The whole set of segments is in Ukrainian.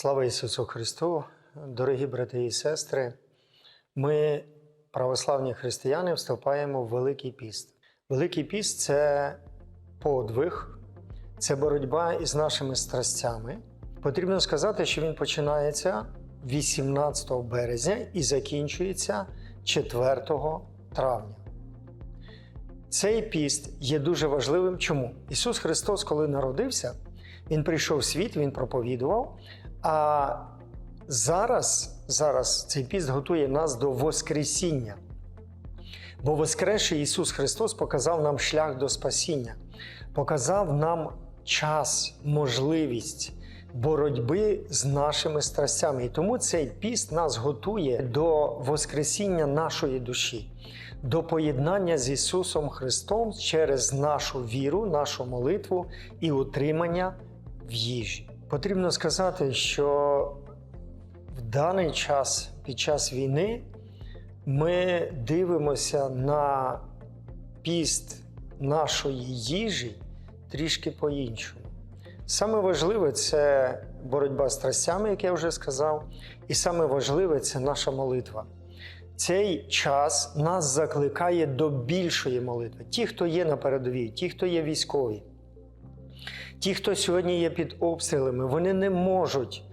Слава Ісусу Христу, дорогі брати і сестри. Ми, православні християни, вступаємо в Великий піст. Великий піст це подвиг, це боротьба із нашими страстями. Потрібно сказати, що він починається 18 березня і закінчується 4 травня. Цей піст є дуже важливим. Чому? Ісус Христос, коли народився, Він прийшов в світ, Він проповідував. А зараз, зараз цей піст готує нас до Воскресіння. Бо Воскресший Ісус Христос показав нам шлях до спасіння, показав нам час, можливість боротьби з нашими страстями. І тому цей піст нас готує до Воскресіння нашої душі, до поєднання з Ісусом Христом через нашу віру, нашу молитву і утримання в їжі. Потрібно сказати, що в даний час, під час війни, ми дивимося на піст нашої їжі трішки по-іншому. Саме важливе це боротьба з страстями, як я вже сказав, і саме важливе це наша молитва. Цей час нас закликає до більшої молитви. Ті, хто є на передовій, ті, хто є військові, ті, хто сьогодні є під обстрілами, вони не можуть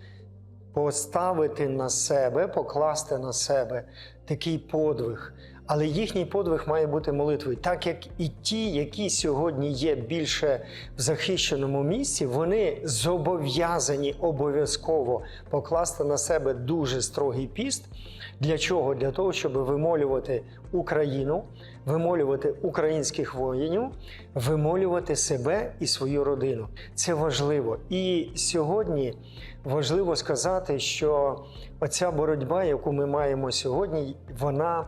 поставити на себе, покласти на себе такий подвиг. Але їхній подвиг має бути молитвою, так як і ті, які сьогодні є більше в захищеному місці, вони зобов'язані обов'язково покласти на себе дуже строгий піст. Для чого? Для того, щоб вимолювати Україну, вимолювати українських воїнів, вимолювати себе і свою родину. Це важливо. І сьогодні важливо сказати, що оця боротьба, яку ми маємо сьогодні, вона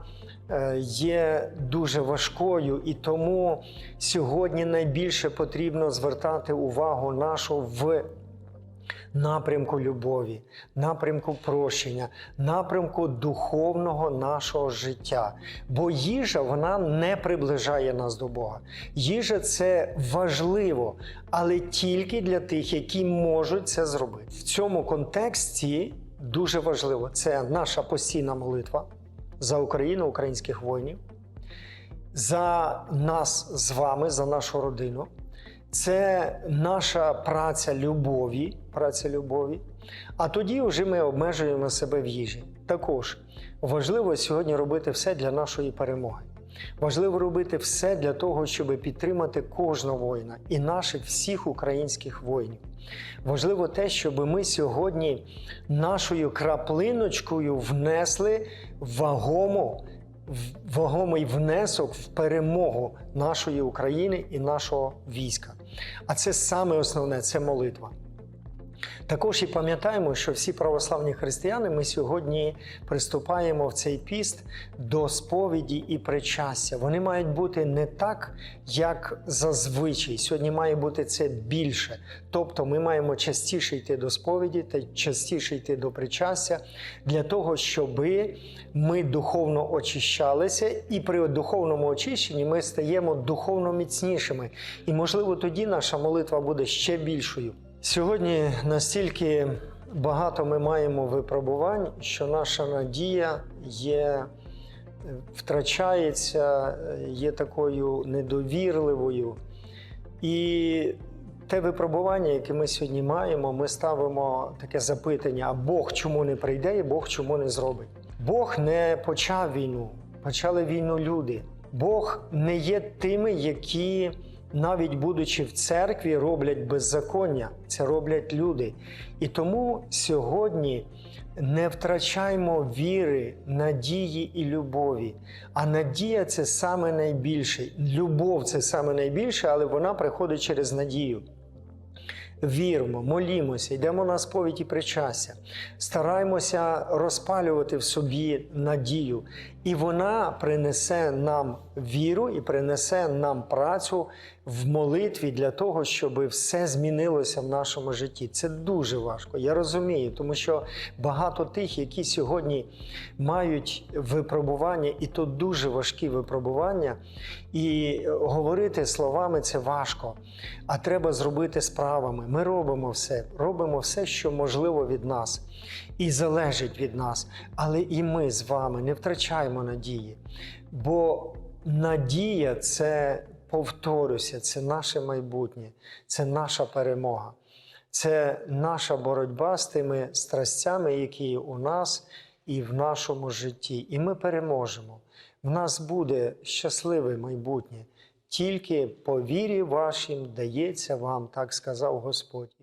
е, є дуже важкою, і тому сьогодні найбільше потрібно звертати увагу нашу в напрямку любові, напрямку прощення, напрямку духовного нашого життя. Бо їжа вона не приближає нас до Бога. Їжа це важливо, але тільки для тих, які можуть це зробити. В цьому контексті дуже важливо це наша постійна молитва за Україну, українських воїнів, за нас з вами, за нашу родину. Це наша праця любові, праця любові. А тоді вже ми обмежуємо себе в їжі. Також важливо сьогодні робити все для нашої перемоги. Важливо робити все для того, щоб підтримати кожного воїна і наших всіх українських воїнів. Важливо те, щоб ми сьогодні нашою краплиночкою внесли вагому вагомий внесок в перемогу нашої України і нашого війська. А це саме основне це молитва. Також і пам'ятаємо, що всі православні християни ми сьогодні приступаємо в цей піст до сповіді і причастя. Вони мають бути не так, як зазвичай. Сьогодні має бути це більше. Тобто ми маємо частіше йти до сповіді та частіше йти до причастя для того, щоб ми духовно очищалися, і при духовному очищенні ми стаємо духовно міцнішими. І, можливо, тоді наша молитва буде ще більшою. Сьогодні настільки багато ми маємо випробувань, що наша надія є, втрачається, є такою недовірливою. І те випробування, яке ми сьогодні маємо, ми ставимо таке запитання: а Бог чому не прийде і Бог чому не зробить? Бог не почав війну, почали війну люди. Бог не є тими, які навіть будучи в церкві, роблять беззаконня. Це роблять люди. І тому сьогодні не втрачаймо віри, надії і любові. А надія це саме найбільше. Любов це саме найбільше, але вона приходить через надію. Віримо, молімося, йдемо на сповідь і причастя, стараємося розпалювати в собі надію, і вона принесе нам віру і принесе нам працю в молитві для того, щоб все змінилося в нашому житті. Це дуже важко. Я розумію, тому що багато тих, які сьогодні мають випробування, і то дуже важкі випробування, і говорити словами це важко. А треба зробити справами. Ми робимо все, робимо все, що можливо від нас і залежить від нас. Але і ми з вами не втрачаємо надії. Бо надія це, повторюся, це наше майбутнє, це наша перемога, це наша боротьба з тими страстями, які у нас і в нашому житті. І ми переможемо. В нас буде щасливе майбутнє. Тільки по вірі вашим дається вам, так сказав Господь.